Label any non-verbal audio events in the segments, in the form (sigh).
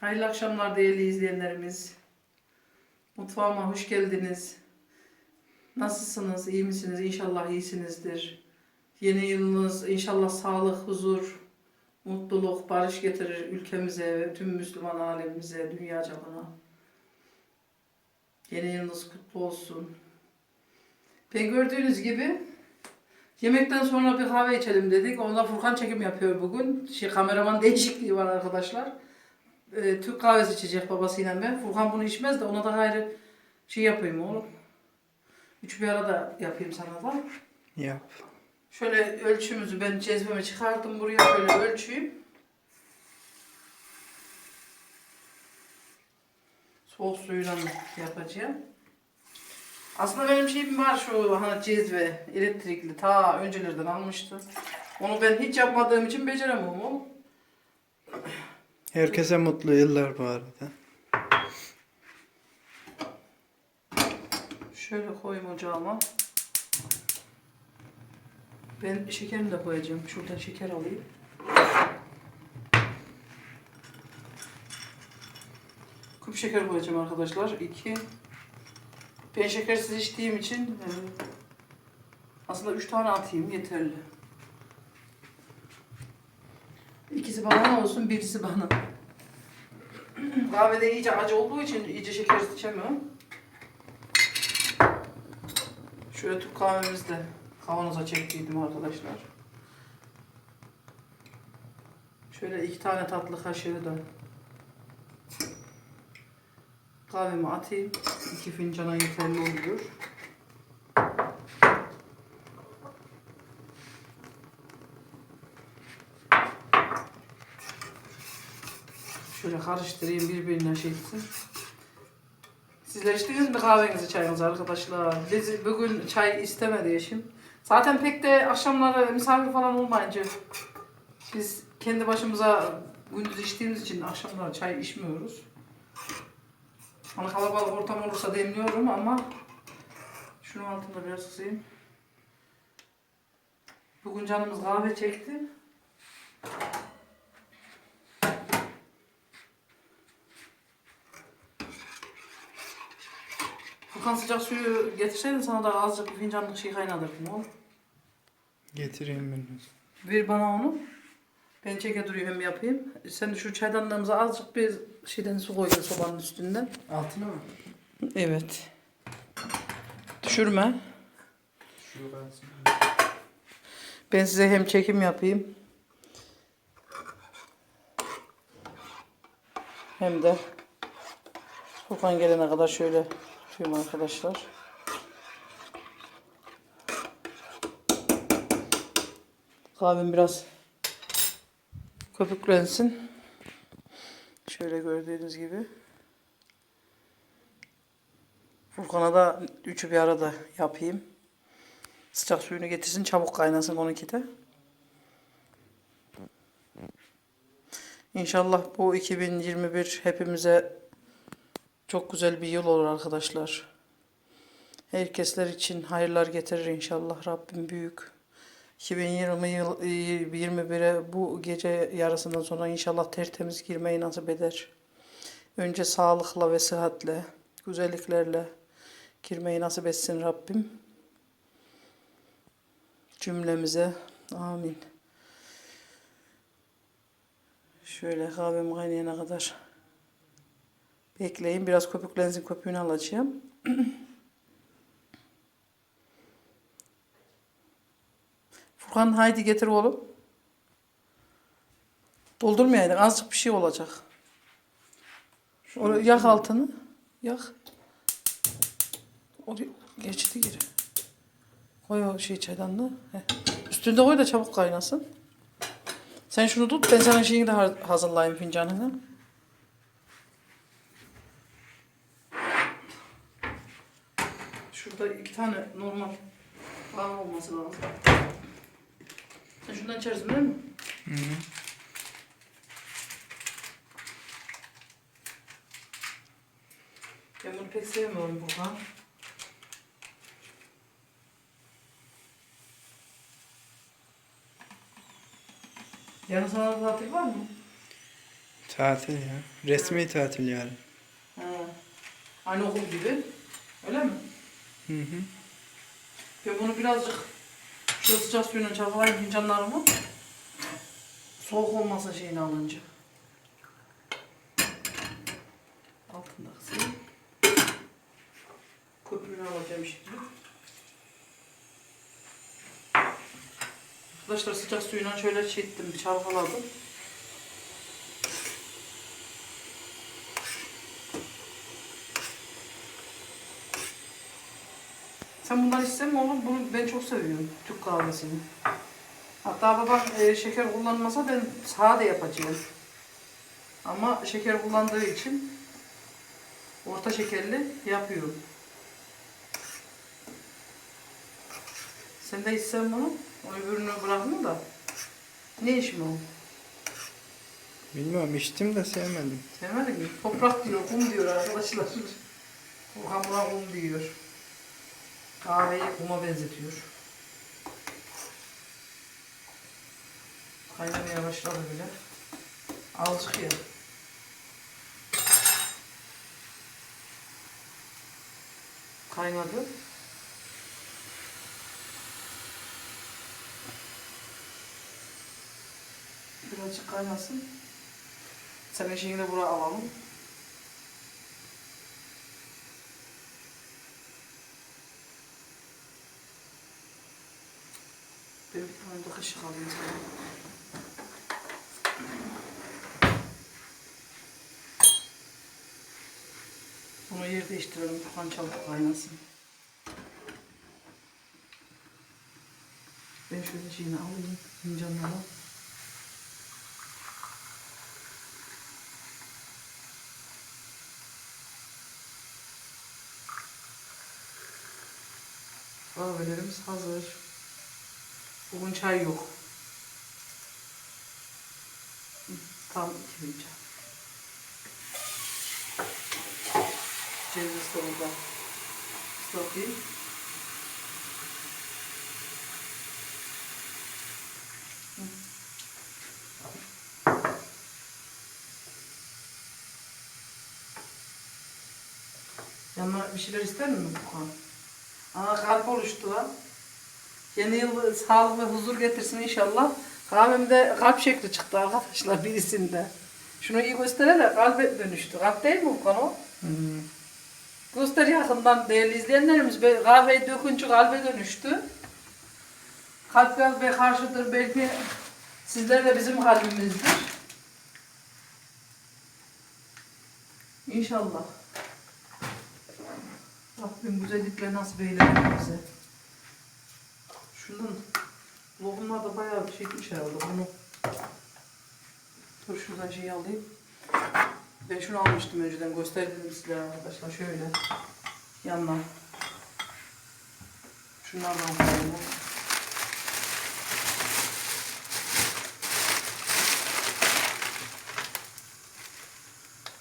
Hayırlı akşamlar değerli izleyenlerimiz. Mutfağıma hoş geldiniz. Nasılsınız? İyi misiniz? İnşallah iyisinizdir. Yeni yılınız inşallah sağlık, huzur, mutluluk, barış getirir ülkemize ve tüm Müslüman alemimize, dünya çapına. Yeni yılınız kutlu olsun. Ben gördüğünüz gibi yemekten sonra bir kahve içelim dedik. Onda Furkan çekim yapıyor bugün. Şey, kameraman değişikliği var arkadaşlar. Ee, Türk kahvesi içecek babasıyla ben. Furkan bunu içmez de ona da gayrı şey yapayım oğlum. Üç bir arada yapayım sana da. Yap. Şöyle ölçümüzü ben cezvemi çıkardım buraya şöyle ölçeyim. Soğuk suyla yapacağım. Aslında benim şeyim var şu hani cezve elektrikli ta öncelerden almıştı. Onu ben hiç yapmadığım için beceremem oğlum. Herkese mutlu yıllar bu arada. Şöyle koyayım ocağıma. Ben şekerini de koyacağım. Şuradan şeker alayım. Küp şeker koyacağım arkadaşlar. 2. Ben şekersiz içtiğim için e, aslında 3 tane atayım yeterli. Bana olsun, birisi bana. (clears throat) Kahvede iyice acı olduğu için iyice şekersiz içemiyorum. Şöyle Türk kahvemizi de kavanoza çektiydim arkadaşlar. Şöyle iki tane tatlı kaşığı da kahvemi atayım. İki fincana yeterli oluyor. Şöyle karıştırayım birbirine şey etsin. Sizler içtiniz mi kahvenizi çayınızı arkadaşlar? Biz bugün çay istemedi eşim. Zaten pek de akşamları misafir falan olmayınca biz kendi başımıza gündüz içtiğimiz için akşamları çay içmiyoruz. Hani kalabalık ortam olursa demliyorum ama şunun altında biraz kısayım. Bugün canımız kahve çekti. Furkan sıcak suyu getirseydin sana da azıcık bir fincanlık şey kaynatırdım oğlum. Getireyim ben. Ver bana onu. Ben çeke duruyor hem yapayım. Sen de şu çaydanlığımıza azıcık bir şeyden su koy sobanın üstünden. Altına mı? Evet. Düşürme. Ben size hem çekim yapayım. Hem de Furkan gelene kadar şöyle tutayım arkadaşlar. Kahvem biraz köpüklensin. Şöyle gördüğünüz gibi. Furkan'a da üçü bir arada yapayım. Sıcak suyunu getirsin çabuk kaynasın 12'de. İnşallah bu 2021 hepimize çok güzel bir yıl olur arkadaşlar. Herkesler için hayırlar getirir inşallah Rabbim büyük. 2020 yıl 21'e bu gece yarısından sonra inşallah tertemiz girmeyi nasip eder. Önce sağlıkla ve sıhhatle, güzelliklerle girmeyi nasip etsin Rabbim cümlemize. Amin. Şöyle kahvem kaynayana kadar bekleyin. Biraz köpüklensin köpüğünü alacağım. (clears throat) Furkan haydi getir oğlum. Doldurmayaydın. Azıcık bir şey olacak. Oraya yak altını. Yak. Oraya geçti geri. Koy o şey çaydanlığı. Heh. Üstünde koy da çabuk kaynasın. Sen şunu tut ben sana şeyini de ha- hazırlayayım fincanını. Şurada iki tane normal falan olması lazım. Sen şundan içersin değil mi? Hı hı. Ben bunu pek sevmiyorum Burhan. Yarın sana tatil var mı? Tatil ya. Resmi tatil yani. He. Aynı okul gibi. Öyle mi? Hı hı. Ben bunu birazcık şu sıcak suyuna çalkalayayım fincanlarımı. Soğuk olmasın şeyini alınca. Altında kısayım. Köpüğünü alacağım şimdi. Arkadaşlar sıcak suyuna şöyle ettim, çalkaladım. Sen bundan içsen mi olur? Bunu ben çok seviyorum. Türk kahvesini. Hatta babam e, şeker kullanmasa ben sade yapacağım. Ama şeker kullandığı için orta şekerli yapıyorum. Sen de içsen bunu. O öbürünü bırakma da. Ne iş mi o? Bilmiyorum içtim de sevmedim. Sevmedin mi? Toprak diyor, kum diyor arkadaşlar. Okan buna kum diyor. Kahveyi kuma benzetiyor. Kaynamaya başladı bile. Azıcık ya. Kaynadı. Birazcık kaynasın. Sen eşeğini de buraya alalım. Bir tane de kaşık. Bunu yer değiştirelim. Furkan çabuk kaynasın. Ben şöyle şeyini alayım. Fincanları. Kahvelerimiz hazır. Bugün çay yok. Tam iki fincan. Ceviz. Sokayım. Hı. Yanına bir şeyler ister mi bu konu? Ana kalp oluştu lan. Yeni yıl sağlık ve huzur getirsin inşallah. Kahvemde kalp şekli çıktı arkadaşlar birisinde. Şunu iyi göstererek kalbe dönüştü. Kalp değil mi bu konu? Hı. Göster yakından değerli izleyenlerimiz. Kahveyi dökünce kalbe dönüştü. Kalp kalbe karşıdır belki sizler de bizim kalbimizdir. İnşallah. Rabbim güzellikle nasip eylesin bize. Şundan lokumlar da bayağı bir çekmiş herhalde bunu. Dur şuradan şey alayım. Ben şunu almıştım önceden gösterdim size arkadaşlar şöyle yanına. Şunlardan koyalım.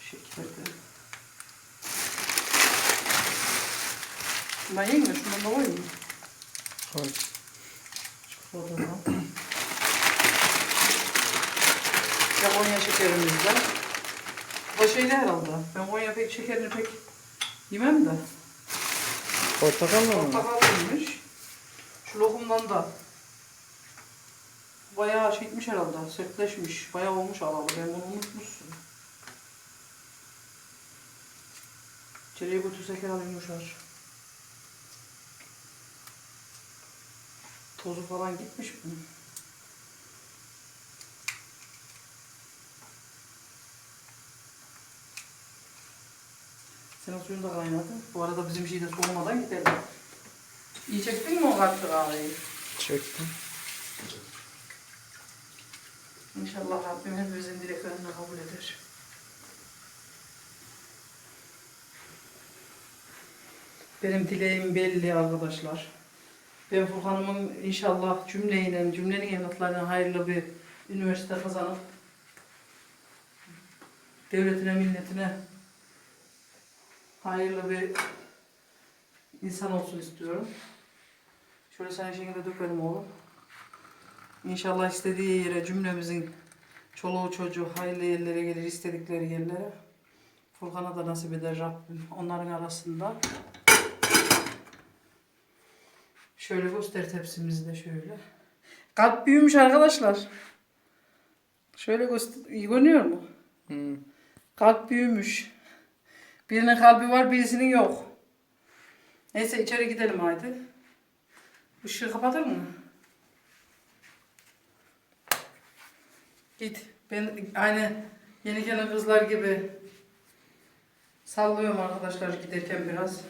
Şeker de. Şundan yiyeyim mi? Şundan da koyayım mı? Koy. Çikolatadan. Japonya şekerimizden. O şeyde herhalde. Ben Konya pek şekerini pek yemem de. Portakal mı? Portakallıymış. Şu lokumdan da. Bayağı şeymiş herhalde. Sertleşmiş. Bayağı olmuş alalı. Ben bunu unutmuşsun. İçeriye götürsek herhalde yumuşar. Tozu falan gitmiş mi? Senin suyun da kaynadı. Bu arada bizim şey de soğumadan gidelim. İyi çektin mi o kalpli kahveyi? Çektim. İnşallah Rabbim hepimizin dileklerini kabul eder. Benim dileğim belli arkadaşlar. Ben Furkan'ımın inşallah cümleyle, cümlenin evlatlarına hayırlı bir üniversite kazanıp devletine, milletine hayırlı bir insan olsun istiyorum. Şöyle sen şeyini de dökelim oğlum. İnşallah istediği yere cümlemizin Çoluğu çocuğu hayırlı yerlere gelir, istedikleri yerlere. Furkan'a da nasip eder Rabbim onların arasında. Şöyle göster tepsimizi de şöyle. Kalp büyümüş arkadaşlar. Şöyle göster, iyi görünüyor mu? Hı. Kalp büyümüş. Birinin kalbi var, birisinin yok. Neyse içeri gidelim haydi. Işığı kapatır mı? Git. Ben aynı yeni gelen kızlar gibi sallıyorum arkadaşlar giderken biraz.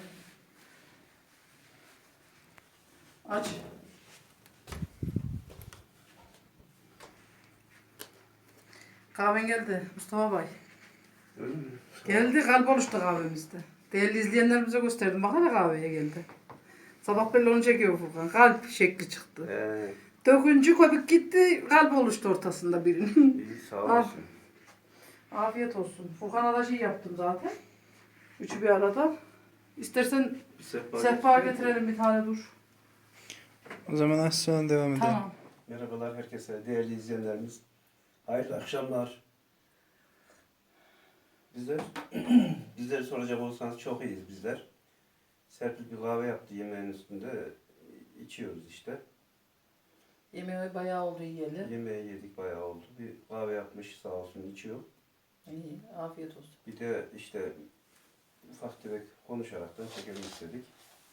Aç. Kahven geldi Mustafa Bay. Geldi kalp oluştu kahvemizde. Değerli izleyenlerimize gösterdim. Bak hele kahveye geldi. Sabah belli onu çekiyor Furkan. Kalp şekli çıktı. Ee, Döküncü köpük gitti. Kalp oluştu ortasında birinin. iyi sağ olasın. Afiyet olsun. Furkan'a da şey yaptım zaten. Üçü bir arada. İstersen sehpa, sehpa getirelim bir tane dur. O zaman az sonra devam edelim. Tamam. Merhabalar herkese, değerli izleyenlerimiz. Hayırlı akşamlar. Bizler, (clears throat) bizleri soracak olursanız çok iyiyiz bizler. Serpil bir kahve yaptı yemeğin üstünde. içiyoruz işte. Yemeği bayağı oldu yiyeli. Yemeği yedik bayağı oldu. Bir kahve yapmış sağ olsun içiyor. İyi. Afiyet olsun. Bir de işte ufak tefek konuşarak da çekelim istedik.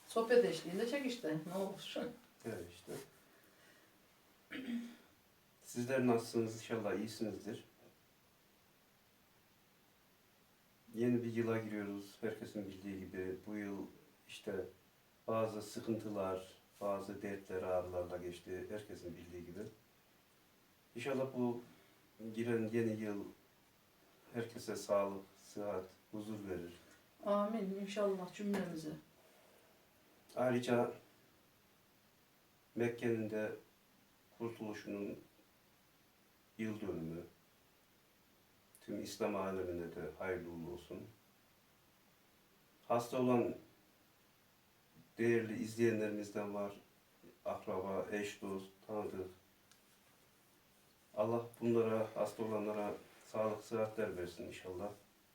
Sohbet eşliğinde çek işte. Ne olur. (laughs) Evet işte. Sizler nasılsınız? İnşallah iyisinizdir. Yeni bir yıla giriyoruz. Herkesin bildiği gibi bu yıl işte bazı sıkıntılar, bazı dertler, ağrılarla geçti. Herkesin bildiği gibi. İnşallah bu giren yeni yıl herkese sağlık, sıhhat, huzur verir. Amin. İnşallah cümlemize. Ayrıca Mekke'nin de kurtuluşunun yıl dönümü. Tüm İslam alemine de hayırlı olsun. Hasta olan değerli izleyenlerimizden var. Akraba, eş, dost, tanıdık. Allah bunlara, hasta olanlara sağlık, sıhhatler versin inşallah.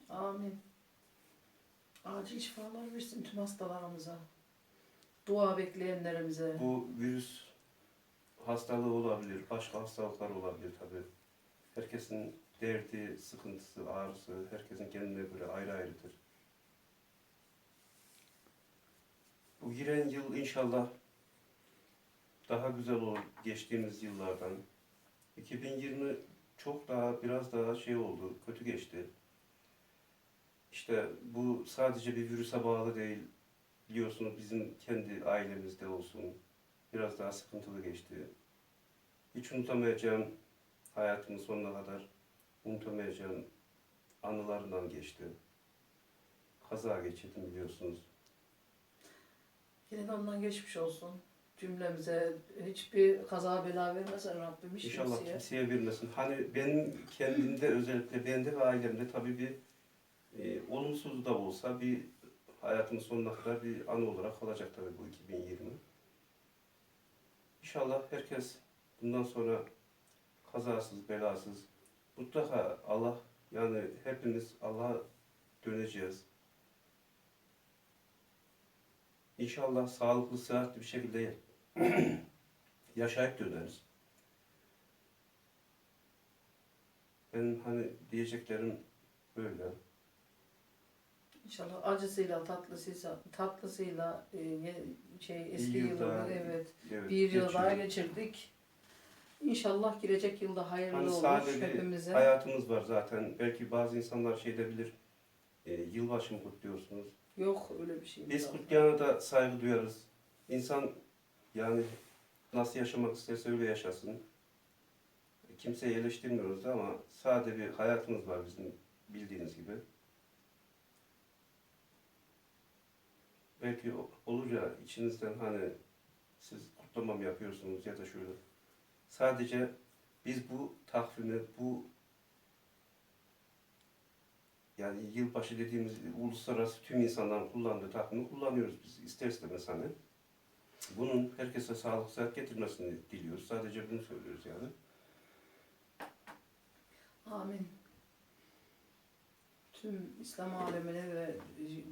Amin. Acil şifalar versin tüm hastalarımıza. Dua bekleyenlerimize. Bu virüs hastalığı olabilir, başka hastalıklar olabilir tabii. Herkesin derdi, sıkıntısı, ağrısı, herkesin kendine göre ayrı ayrıdır. Bu giren yıl inşallah daha güzel olur geçtiğimiz yıllardan. 2020 çok daha biraz daha şey oldu, kötü geçti. İşte bu sadece bir virüse bağlı değil, biliyorsunuz bizim kendi ailemizde olsun biraz daha sıkıntılı geçti. Hiç unutamayacağım hayatımın sonuna kadar unutamayacağım anılarından geçti. Kaza geçirdim biliyorsunuz. Yine de ondan geçmiş olsun. Cümlemize hiçbir kaza bela vermesin Rabbim hiç İnşallah kimseye. kimseye vermesin. Hani benim kendimde özellikle bende ve ailemde tabii bir e, olumsuz da olsa bir hayatımın sonuna kadar bir anı olarak kalacak tabii bu 2020. İnşallah herkes bundan sonra kazasız, belasız, mutlaka Allah yani hepimiz Allah'a döneceğiz. İnşallah sağlıklı, sıhhatli bir şekilde (clears throat) yaşayıp döneriz. Benim hani diyeceklerim böyle. İnşallah acısıyla tatlısıyla tatlısıyla e, şey eski yıl yılları daha evet Evet, bir yıl daha geçirdik. İnşallah gelecek yılda hayırlı Hani olur hepimize. hayatımız var zaten. Belki bazı insanlar şey de bilir. E, yılbaşı mı kutluyorsunuz? Yok öyle bir şey. Biz kutlayana da saygı duyarız. İnsan yani nasıl yaşamak isterse öyle yaşasın. Kimseyi eleştirmiyoruz ama sade bir hayatımız var bizim bildiğiniz gibi. Belki o- olur ya içinizden hani siz kutlama yapıyorsunuz ya da şöyle. Sadece biz bu takvimi, bu yani yılbaşı dediğimiz uluslararası tüm insanların kullandığı takvimi kullanıyoruz biz ister istemez hani. Bunun herkese sağlık sıhhat getirmesini diliyoruz. Sadece bunu söylüyoruz yani. Amin. Tüm İslam alemine ve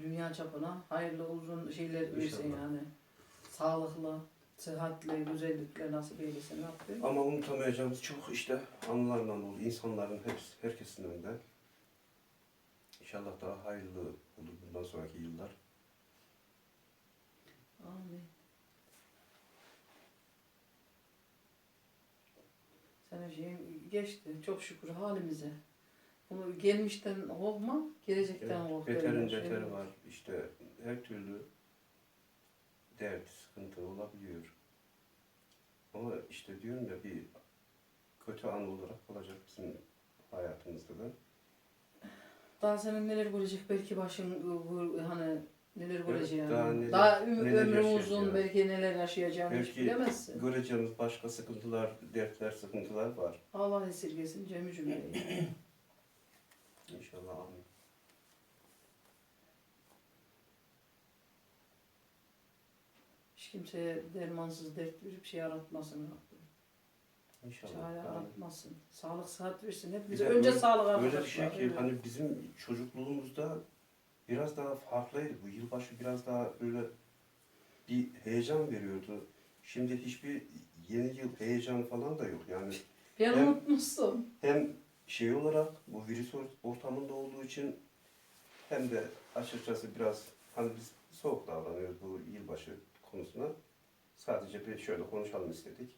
dünya çapına hayırlı uzun şeyler versin yani. Sağlıklı, sıhhatli, güzellikler nasip eylesin Rabbim. Ama unutamayacağımız çok işte anılarla dolu insanların hepsi, herkesin önünde. İnşallah daha hayırlı olur bundan sonraki yıllar. Amin. Sen şeyin geçti. Çok şükür halimize. Bunu gelmişten korkma, gelecekten kork. beterin derler. beteri Evet. var. İşte her türlü dert, sıkıntı olabiliyor. Ama işte diyorum ya bir kötü an olarak kalacak bizim hayatımızda da. Daha senin neler görecek belki başın hani neler Evet, göreceğin. daha neler- daha üm- neler ömrün uzun belki neler yaşayacağını hiç Belki bilemezsin. göreceğimiz başka sıkıntılar, dertler, sıkıntılar var. Allah esirgesin cemi cümleyi. (clears throat) İnşallah amin. Hiç kimseye dermansız dert verip şey aratmasın Rabbim. İnşallah. Çare aratmasın. Sağlık sıhhat versin. Bir Hepimize önce sağlık Öyle arkadaşlar. bir şey ki evet. hani bizim çocukluğumuzda biraz daha farklıydı. Bu yılbaşı biraz daha böyle bir heyecan veriyordu. Şimdi hiçbir yeni yıl heyecanı falan da yok. Yani Ben Hem- unutmuşsun. hem şey olarak bu virüs or- ortamında olduğu için hem de açıkçası biraz hani biz soğuk davranıyoruz bu yılbaşı konusuna. Sadece bir şöyle konuşalım istedik.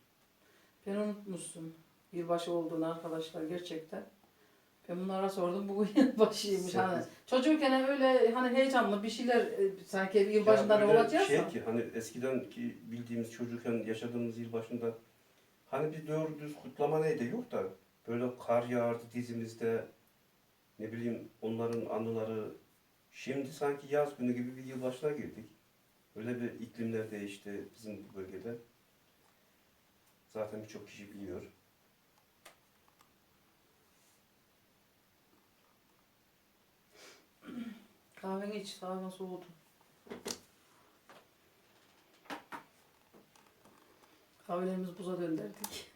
Ben unutmuşsun. Yılbaşı olduğunu arkadaşlar gerçekten. Ben bunlara sordum. Bugün (laughs) yılbaşıymış. Hani çocukken öyle hani heyecanlı bir şeyler e, sanki yılbaşında ne olacaksa. Şey ki hani eskiden ki bildiğimiz çocukken yaşadığımız yılbaşında hani bir doğru düz kutlama neydi yok da böyle kar yağardı dizimizde ne bileyim onların anıları şimdi sanki yaz günü gibi bir yılbaşına girdik. Öyle bir iklimler değişti bizim bu bölgede. Zaten birçok kişi biliyor. Kahveni iç. Kahven soğudu. Kahvelerimizi buza döndürdük.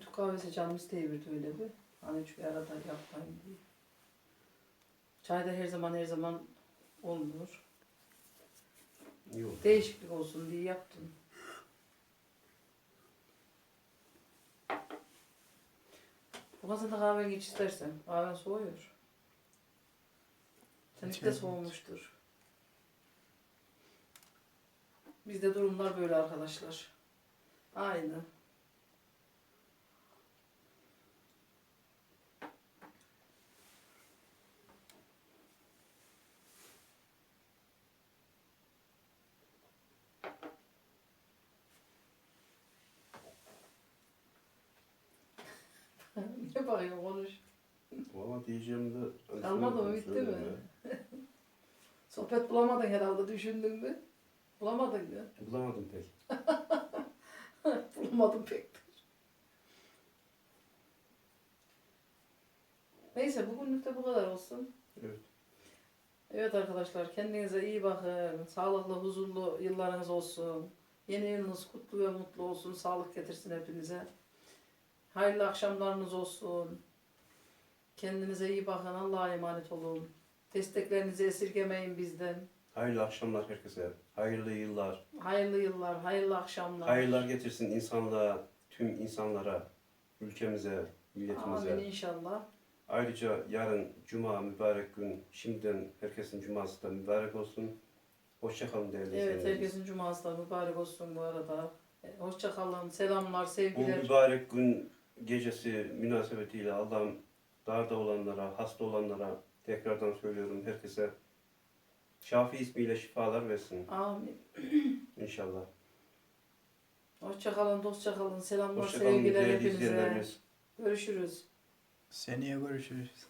Türk kahvesi canım isteyiverdi öyle bir. Hani şu arada yapmayın diye. Çay da her zaman her zaman olmuyor. Yok. Değişiklik olsun diye yaptım. Bu kazanda kahve geç istersen. Kahven soğuyor. Seninki de soğumuştur. Bizde durumlar böyle arkadaşlar. Aynı. (laughs) ne bakıyorsun konuş. Valla diyeceğim de... Kalmadı mı, bitti mi? Sohbet bulamadın herhalde düşündün mü? Bulamadın mı? Bulamadım pek. (laughs) Bulamadım pek. Neyse bugünlük de bu kadar olsun. Evet. Evet arkadaşlar kendinize iyi bakın. Sağlıklı, huzurlu yıllarınız olsun. Yeni yılınız kutlu ve mutlu olsun. Sağlık getirsin hepinize. Hayırlı akşamlarınız olsun. Kendinize iyi bakın. Allah'a emanet olun. Desteklerinizi esirgemeyin bizden. Hayırlı akşamlar herkese. Hayırlı yıllar. Hayırlı yıllar, hayırlı akşamlar. Hayırlar getirsin insanlığa, tüm insanlara, ülkemize, milletimize. Amin inşallah. Ayrıca yarın Cuma mübarek gün. Şimdiden herkesin Cuması da mübarek olsun. Hoşçakalın değerli Evet izleyenlerimiz. herkesin cuması da mübarek olsun bu arada. E, Hoşça kalın. Selamlar, Bu sevgiler. mübarek gün gecesi münasebetiyle Allah'ım darda olanlara, hasta olanlara tekrardan söylüyorum herkese Şafi ismiyle şifalar versin Amin. (clears throat) inşallah. Hoşça kalın, dostça kalın. Selamlar, Hoşçakalın sevgiler değerli hepinize. Görüşürüz. Seneye görüşürüz.